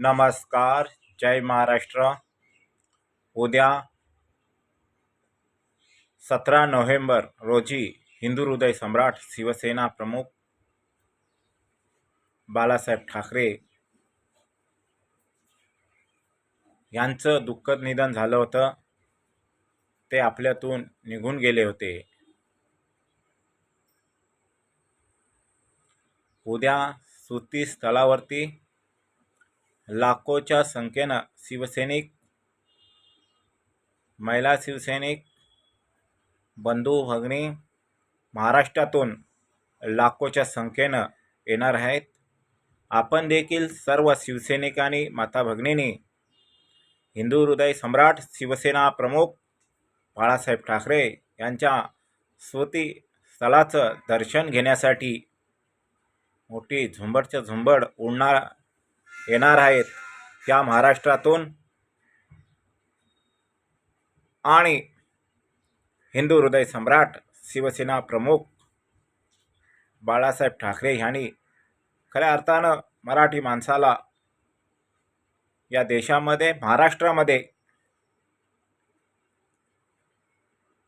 नमस्कार जय महाराष्ट्र. उद्या सतरा नोव्हेंबर रोजी हिंदू हृदय सम्राट शिवसेना प्रमुख बाळासाहेब ठाकरे यांचं दुःखद निधन झालं होतं. ते आपल्यातून निघून गेले होते. उद्या सुती स्थळावरती लाखोच्या संख्येनं शिवसैनिक महिला शिवसैनिक बंधू भगिनी महाराष्ट्रातून लाखोच्या संख्येनं येणार आहेत. आपण देखील सर्व शिवसैनिकांनी माता भगिनींनी हिंदू हृदय सम्राट शिवसेना प्रमुख बाळासाहेब ठाकरे यांच्या स्मृती स्थळाचं दर्शन घेण्यासाठी मोठी झुंबडच्या झुंबड उडणार येणार आहेत या महाराष्ट्रातून. आणि हिंदू हृदय सम्राट शिवसेना प्रमुख बाळासाहेब ठाकरे यांनी खऱ्या अर्थानं मराठी माणसाला या देशामध्ये महाराष्ट्रामध्ये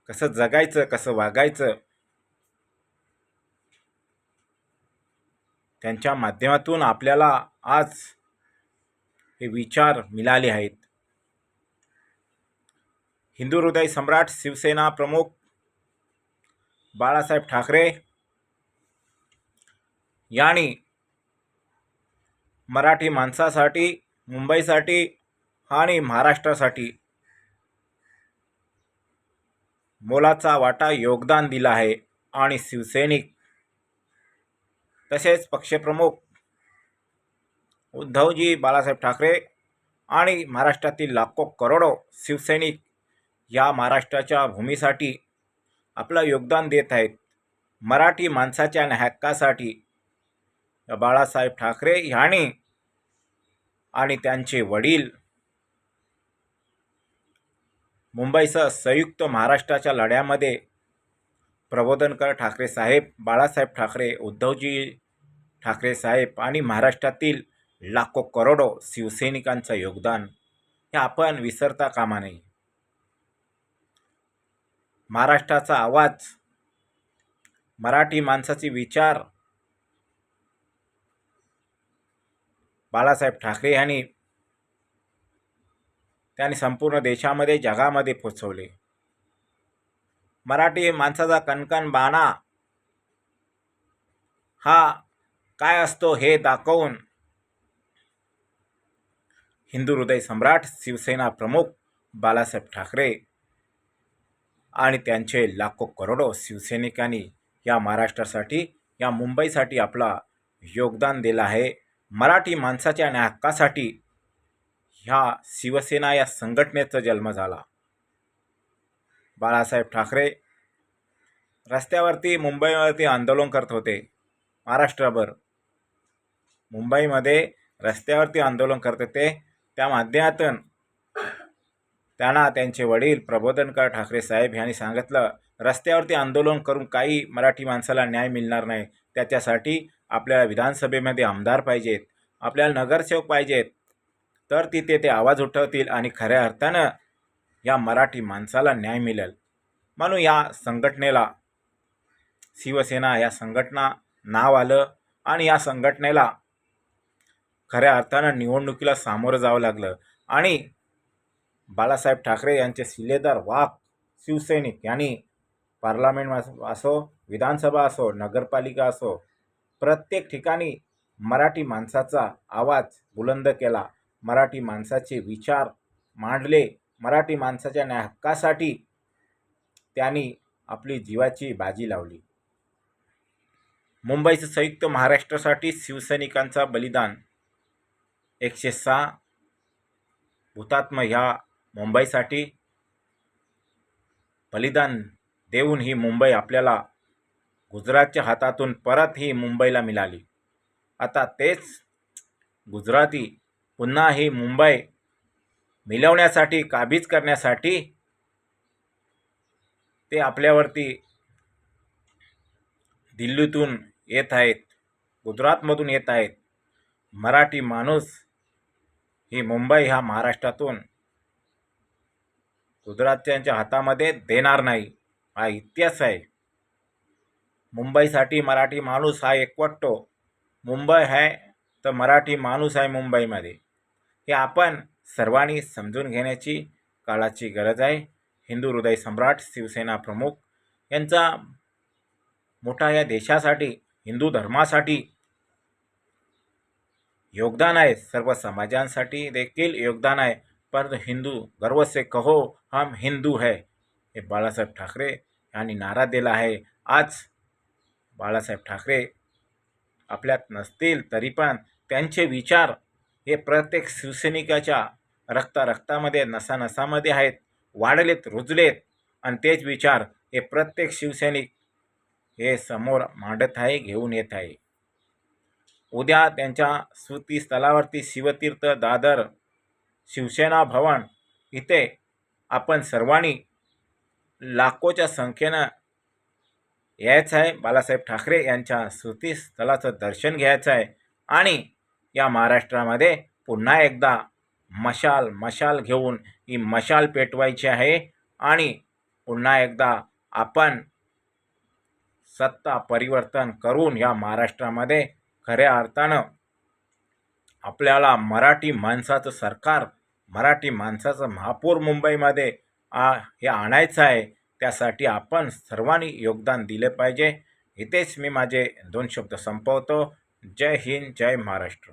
कसं जगायचं कसं वागायचं त्यांच्या माध्यमातून आपल्याला आज हे विचार मिळाले आहेत. हिंदू हृदय सम्राट शिवसेना प्रमुख बाळासाहेब ठाकरे यांनी मराठी माणसासाठी मुंबईसाठी आणि महाराष्ट्रासाठी मोलाचा वाटा योगदान दिला आहे आणि शिवसैनिक तसेच पक्षप्रमुख उद्धवजी बाळासाहेब ठाकरे आणि महाराष्ट्रातील लाखो करोडो शिवसैनिक या महाराष्ट्राच्या भूमीसाठी आपलं योगदान देत आहेत. मराठी माणसाच्या हक्कासाठी बाळासाहेब ठाकरे ह्याने आणि त्यांचे वडील मुंबईसह संयुक्त महाराष्ट्राच्या लढ्यामध्ये प्रबोधनकर ठाकरे साहेब बाळासाहेब ठाकरे उद्धवजी ठाकरे साहेब आणि महाराष्ट्रातील लाखो करोडो शिवसैनिकांचं योगदान हे आपण विसरता कामा नये. महाराष्ट्राचा आवाज मराठी माणसाचे विचार बाळासाहेब ठाकरे यांनी त्यांनी संपूर्ण देशामध्ये जगामध्ये पोचवले. मराठी माणसाचा कणकण बाणा हा काय असतो हे दाखवून हिंदू हृदय सम्राट शिवसेना प्रमुख बाळासाहेब ठाकरे आणि त्यांचे लाखो करोडो शिवसैनिकांनी या महाराष्ट्रासाठी या मुंबईसाठी आपला योगदान दिलं आहे. मराठी माणसाच्या आणि हक्कासाठी ह्या शिवसेना या संघटनेचा जन्म झाला. बाळासाहेब ठाकरे रस्त्यावरती मुंबईवरती आंदोलन करत होते. महाराष्ट्रभर मुंबईमध्ये रस्त्यावरती आंदोलन करत होते. त्या माध्यमातून त्यांना त्यांचे वडील प्रबोधनकर ठाकरे साहेब यांनी सांगितलं रस्त्यावरती आंदोलन करून काही मराठी माणसाला न्याय मिळणार नाही. त्याच्यासाठी आपल्याला विधानसभेमध्ये आमदार पाहिजेत आपल्याला नगरसेवक पाहिजेत. तर तिथे ते आवाज उठवतील आणि खऱ्या अर्थानं या मराठी माणसाला न्याय मिळेल. म्हणून या संघटनेला शिवसेना या संघटना नाव आलं आणि या संघटनेला खऱ्या अर्थानं निवडणुकीला सामोरं जावं लागलं. आणि बाळासाहेब ठाकरे यांचे शिलेदार वाक शिवसैनिक यांनी पार्लमेंट असो विधानसभा असो नगरपालिका असो प्रत्येक ठिकाणी मराठी माणसाचा आवाज बुलंद केला. मराठी माणसाचे विचार मांडले. मराठी माणसाच्या न्याय हक्कासाठी त्यांनी आपली जीवाची बाजी लावली. मुंबईचं संयुक्त महाराष्ट्रासाठी शिवसैनिकांचा बलिदान एकशे सहा हुतात्मा ह्या मुंबईसाठी बलिदान देऊन ही मुंबई आपल्याला गुजरातच्या हातातून परत ही मुंबईला मिळाली. आता तेच गुजराती पुन्हा ही मुंबई मिळवण्यासाठी काबीज करण्यासाठी ते आपल्यावरती दिल्लीतून येत आहेत गुजरातमधून येत आहेत. मराठी माणूस ही मुंबई हा महाराष्ट्रातून गुजरातच्यांच्या हातामध्ये देणार नाही. हा इतिहास आहे. मुंबईसाठी मराठी माणूस हा एकवटतो. मुंबई आहे तर मराठी माणूस आहे मुंबईमध्ये. हे आपण सर्वांनी समजून घेण्याची काळाची गरज आहे. हिंदू हृदय सम्राट शिवसेना प्रमुख यांचा मोठा या देशासाठी हिंदू धर्मासाठी योगदान आहे. सर्व समाजांसाठी देखील योगदान आहे. परंतु हिंदू गर्व से कहो हम हिंदू है. हे बाळासाहेब ठाकरे यांनी नारा दिला आहे. आज बाळासाहेब ठाकरे आपल्यात नसतील तरी पण त्यांचे विचार हे प्रत्येक शिवसैनिकाच्या रक्ता रक्तामध्ये नसानसामध्ये आहेत. वाढलेत रुजलेत. आणि तेच विचार हे प्रत्येक शिवसैनिक हे समोर मांडत आहे घेऊन येत आहे. उद्या त्यांच्या स्मृतीस्थळावरती शिवतीर्थ दादर शिवसेना भवन इथे आपण सर्वांनी लाखोच्या संख्येनं यायचं आहे. बालासाहेब ठाकरे यांच्या स्मृतीस्थळाचं दर्शन घ्यायचं आहे आणि या महाराष्ट्रामध्ये पुन्हा एकदा मशाल मशाल घेऊन ही मशाल पेटवायची आहे आणि पुन्हा एकदा आपण सत्ता परिवर्तन करून या महाराष्ट्रामध्ये खऱ्या अर्थानं आपल्याला मराठी माणसाचं सरकार मराठी माणसाचं महापौर मुंबईमध्ये आ हे आणायचं आहे त्यासाठी आपण सर्वांनी योगदान दिले पाहिजे. इथेच मी माझे दोन शब्द संपवतो. जय हिंद जय महाराष्ट्र.